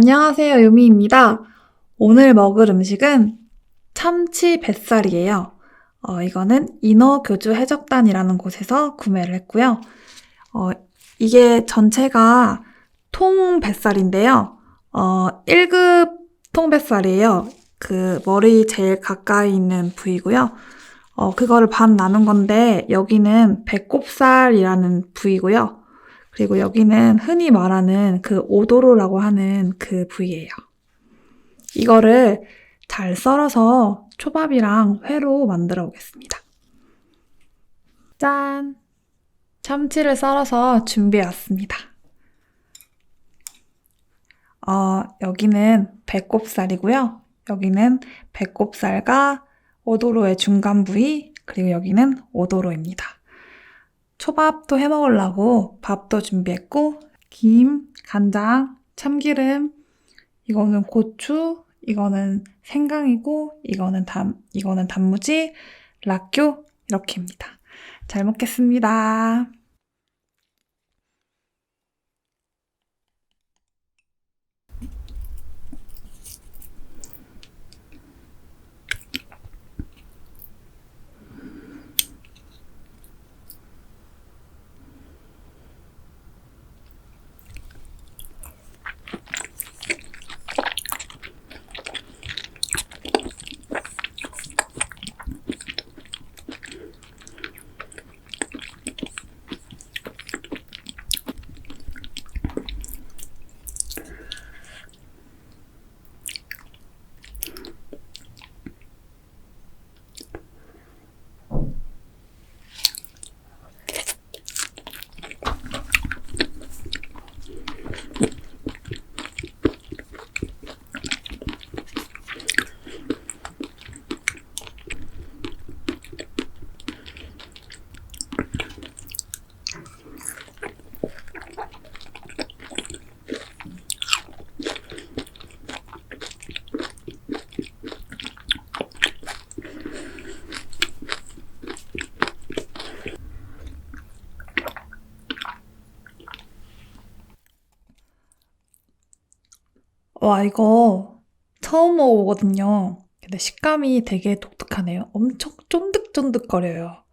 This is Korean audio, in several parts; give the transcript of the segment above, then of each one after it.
안녕하세요, 유미입니다. 오늘 먹을 음식은 참치 뱃살이에요. 어, 이거는 인어 교주 해적단이라는 곳에서 구매를 했고요. 어, 이게 전체가 통 뱃살인데요. 어, 1급 통 뱃살이에요. 그 머리 제일 가까이 있는 부위고요. 어, 그거를 반 나눈 건데 여기는 배꼽살이라는 부위고요. 그리고 여기는 흔히 말하는 그 오도로라고 하는 그 부위예요. 이거를 잘 썰어서 초밥이랑 회로 만들어 보겠습니다. 짠! 참치를 썰어서 준비해 왔습니다. 어, 여기는 배꼽살이고요. 여기는 배꼽살과 오도로의 중간 부위, 그리고 여기는 오도로입니다. 초밥도 해 먹으려고 밥도 준비했고, 김, 간장, 참기름, 이거는 고추, 이거는 생강이고, 이거는 단, 이거는 단무지, 락교, 이렇게입니다. 잘 먹겠습니다. 와, 이거 처음 먹어보거든요. 근데 식감이 되게 독특하네요. 엄청 쫀득쫀득거려요.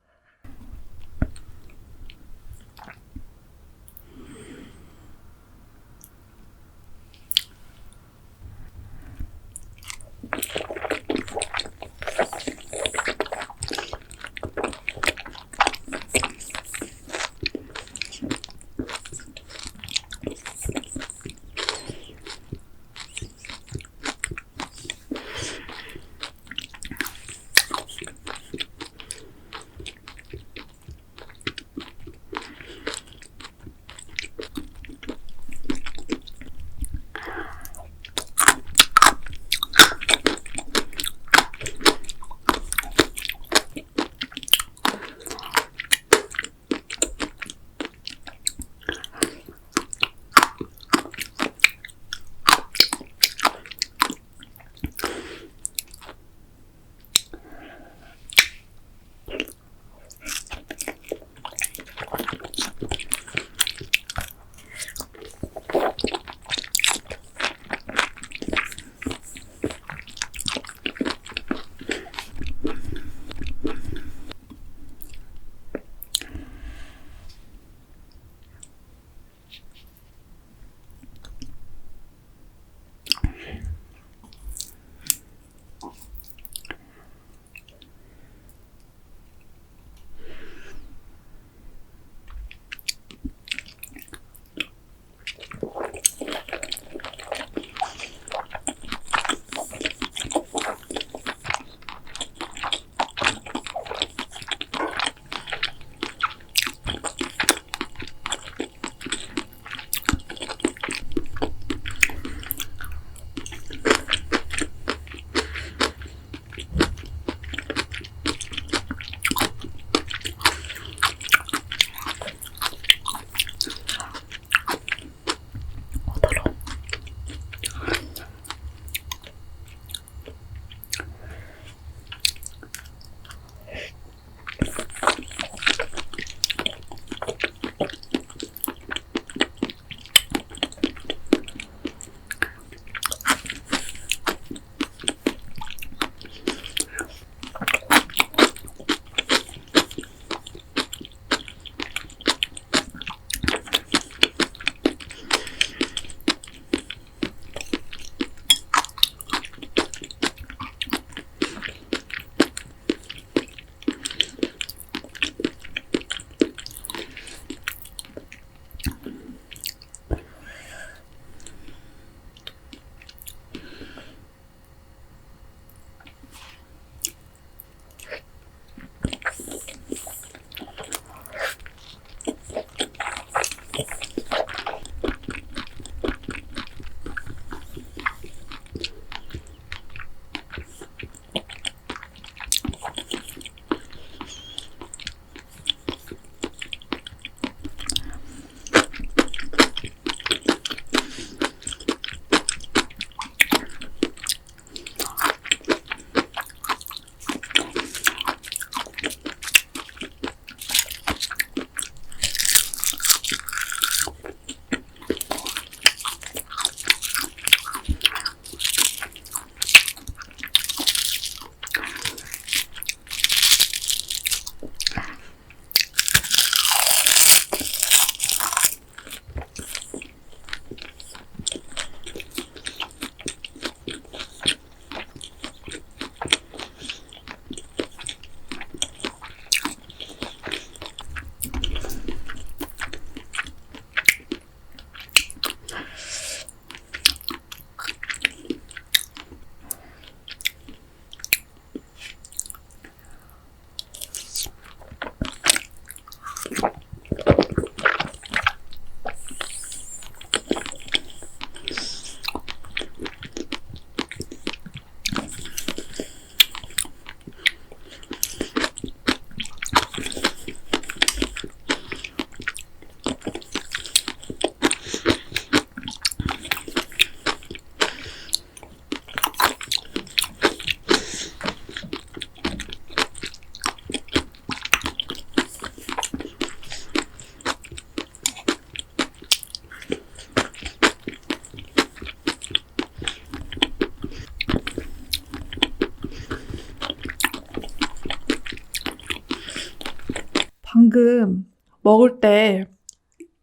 방금 먹을 때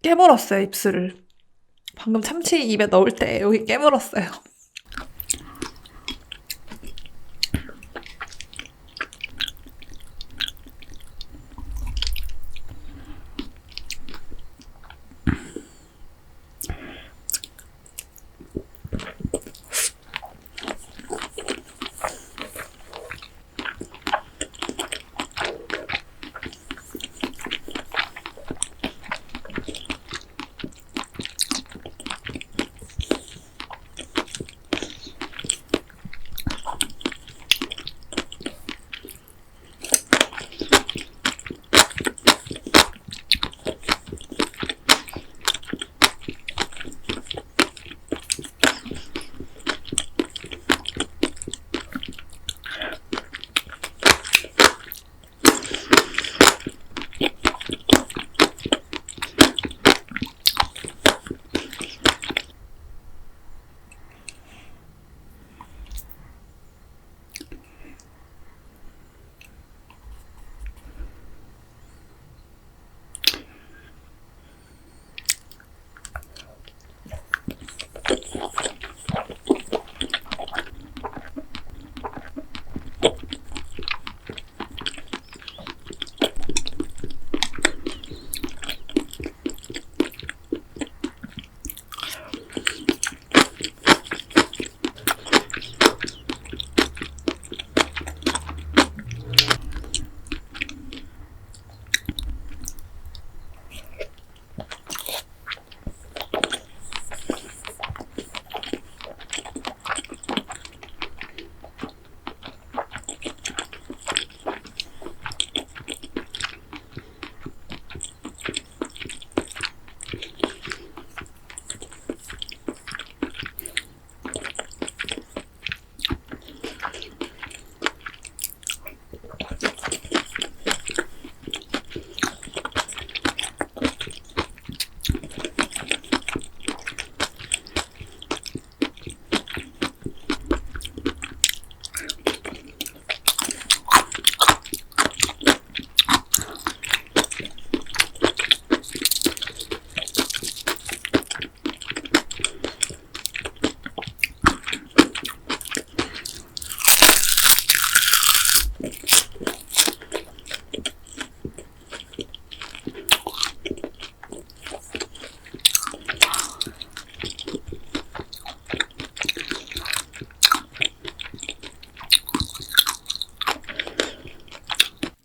깨물었어요, 입술을. 방금 참치 입에 넣을 때 여기 깨물었어요.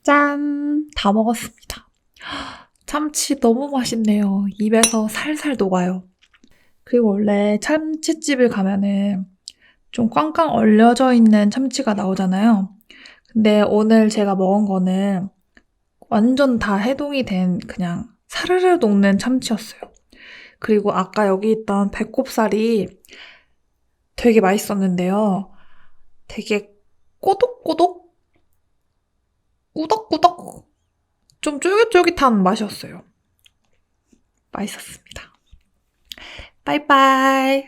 짠! 다 먹었습니다. 참치 너무 맛있네요. 입에서 살살 녹아요. 그리고 원래 참치집을 가면은 좀 꽝꽝 얼려져 있는 참치가 나오잖아요. 근데 오늘 제가 먹은 거는 완전 다 해동이 된 그냥 사르르 녹는 참치였어요. 그리고 아까 여기 있던 배꼽살이 되게 맛있었는데요. 되게 꼬독꼬독? 꾸덕꾸덕? 좀 쫄깃쫄깃한 맛이었어요. 맛있었습니다. 바이바이.